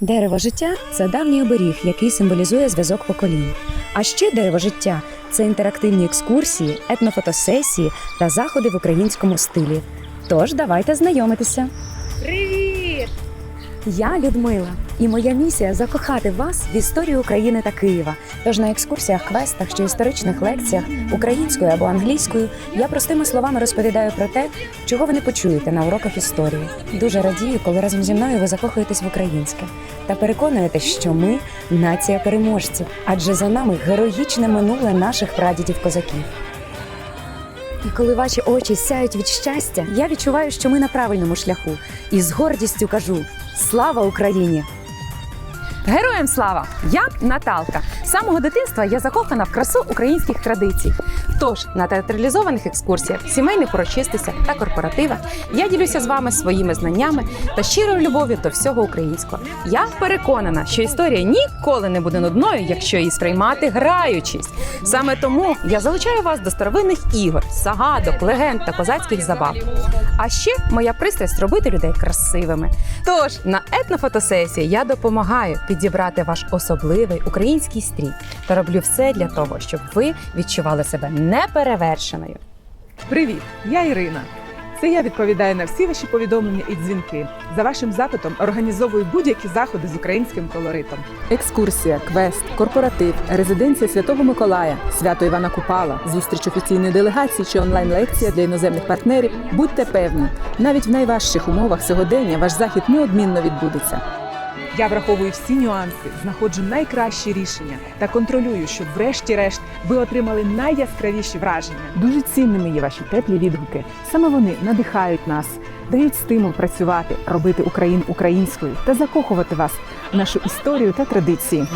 Дерево життя це давній оберіг, який символізує зв'язок поколінь. А ще дерево життя це інтерактивні екскурсії, етнофотосесії та заходи в українському стилі. Тож давайте знайомитися. Привіт! Я Людмила, і моя місія закохати вас в історію України та Києва. Тож на екскурсіях, квестах чи історичних лекціях українською або англійською я простими словами розповідаю про те, чого ви не почуєте на уроках історії. Дуже радію, коли разом зі мною ви закохуєтесь в українське та переконуєтесь, що ми нація переможців, адже за нами героїчне минуле наших прадідів козаків. І коли ваші очі сяють від щастя, я відчуваю, що ми на правильному шляху, і з гордістю кажу: слава Україні! Героям слава! Я Наталка. З самого дитинства я закохана в красу українських традицій. Тож на театралізованих екскурсіях, сімейних урочистостях та корпоративах я ділюся з вами своїми знаннями та щирою любов'ю до всього українського. Я переконана, що історія ніколи не буде нудною, якщо її сприймати граючись. Саме тому я залучаю вас до старовинних ігор, загадок, легенд та козацьких забав. А ще моя пристрасть робити людей красивими. Тож на етнофотосесії я допомагаю підібрати ваш особливий український стрій та роблю все для того, щоб ви відчували себе неперевершеною. Привіт, я Ірина. Це я відповідаю на всі ваші повідомлення і дзвінки. За вашим запитом організовую будь-які заходи з українським колоритом. Екскурсія, квест, корпоратив, резиденція Святого Миколая, свято Івана Купала, зустріч офіційної делегації чи онлайн-лекція для іноземних партнерів. Будьте певні, навіть в найважчих умовах сьогодення ваш захід неодмінно відбудеться. Я враховую всі нюанси, знаходжу найкращі рішення та контролюю, щоб врешті-решт ви отримали найяскравіші враження. Дуже цінними є ваші теплі відгуки. Саме вони надихають нас, дають стимул працювати, робити Україну українською та закохувати вас в нашу історію та традиції.